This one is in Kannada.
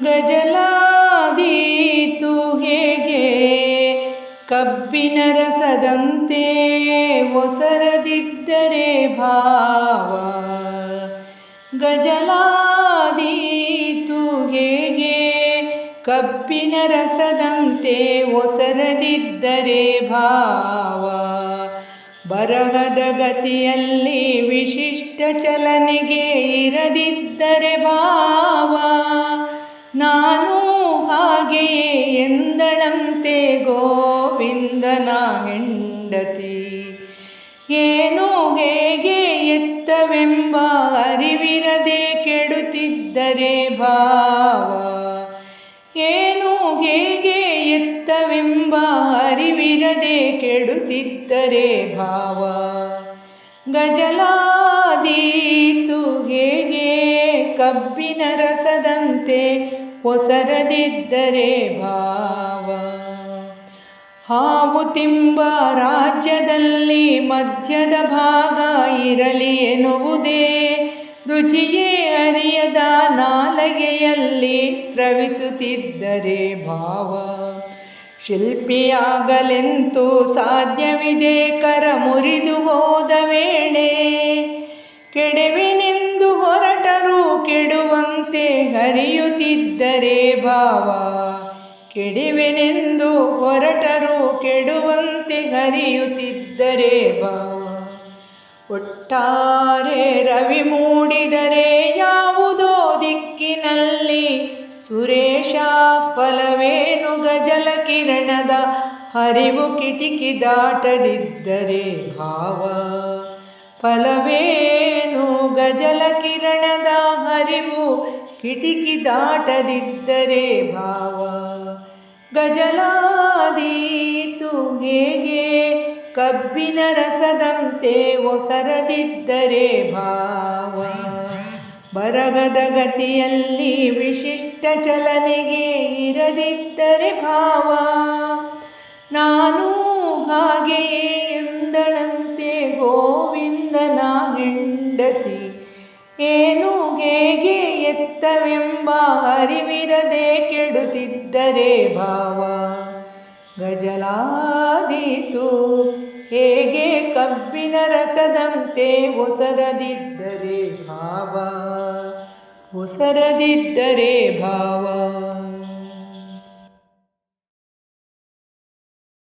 ಗಜಲಾದೀತು ಹೇಗೆ? ಕಬ್ಬಿನ ರಸದಂತೆ ಒಸರದಿದ್ದರೆ ಭಾವ. ಗಜಲಾದೀತು ಹೇಗೆ? ಕಬ್ಬಿನ ರಸದಂತೆ ಒಸರದಿದ್ದರೆ ಭಾವ. ಬರಹದ ಗತಿಯಲ್ಲಿ ವಿಶಿಷ್ಟ ಚಲನೆಗೆ ಇರದಿದ್ದರೆ ಭಾವ. ಗೋವಿಂದನ ಹೆಂಡತಿ. ಏನೋ ಹೇಗೆ ಎತ್ತವೆಂಬ ಅರಿವಿರದೆ ಕೆಡುತ್ತಿದ್ದರೆ ಭಾವ. ಏನೋ ಹೇಗೆ ಎತ್ತವೆಂಬ ಅರಿವಿರದೆ ಕೆಡುತ್ತಿದ್ದರೆ ಭಾವ. ಗಜಲಾದೀತು ಹೇಗೆ ಕಬ್ಬಿನ ರಸದಂತೆ ಹೊಸರದಿದ್ದರೆ ಭಾವ. ಹಾವು ತಿಂಬ ರಾಜ್ಯದಲ್ಲಿ ಮಧ್ಯದ ಭಾಗ ಇರಲಿ ಎನ್ನುವುದೇ. ರುಚಿಯೇ ಅರಿಯದ ನಾಲಗೆಯಲ್ಲಿ ಸ್ರವಿಸುತ್ತಿದ್ದರೆ ಭಾವ. ಶಿಲ್ಪಿಯಾಗಲೆಂತೂ ಸಾಧ್ಯವಿದೆ ಕರ ಮುರಿದು ಹೋದ ವೇಳೆ. ಕೆಡವಿನೆಂದು ಹೊರಟರೂ ಕೆಡುವಂತೆ ಹರಿಯುತ್ತಿದ್ದರೆ ಭಾವ. ಕೆಡವೆನೆಂದು ಹೊರಟರು ಕೆಡುವಂತೆ ಹರಿಯುತ್ತಿದ್ದರೆ ಭಾವ ಒಟ್ಟಾರೆ ರವಿ ಮೂಡಿದರೆ ಯಾವುದೋ ದಿಕ್ಕಿನಲ್ಲಿ ಸುರೇಶ ಫಲವೇನು ಗಜಲ ಕಿರಣದ ಹರಿವು ಕಿಟಿಕಿ ದಾಟದಿದ್ದರೆ ಭಾವ. ಫಲವೇನು ಗಜಲ ಕಿರಣದ ಹರಿವು ಕಿಟಿಕಿ ದಾಟದಿದ್ದರೆ ಭಾವ. ಗಜಲಾದೀತು ಹೇಗೆ? ಕಬ್ಬಿನ ರಸದಂತೆ ಒಸರದಿದ್ದರೆ ಭಾವ. ಬರಗದ ಗತಿಯಲ್ಲಿ ವಿಶಿಷ್ಟ ಚಲನೆಗೆ ಇರದಿದ್ದರೆ ಭಾವ. ನಾನು ಹಾಗೆಯೇ ಎಂದಳಂತೆ ಗೋವಿಂದನ ಹೆಂಡತಿ. ಏನು ಹೇಗೆ ಎತ್ತವೆಂಬ ಅರಿವಿರದೆ ಕೆಡುತ್ತಿದ್ದರೆ ಭಾವ. ಗಜಲಾದೀತು ಹೇಗೆ ಕಬ್ಬಿನ ರಸದಂತೆ ಒಸರದಿದ್ದರೆ ಭಾವ. ಒಸರದಿದ್ದರೆ ಭಾವ.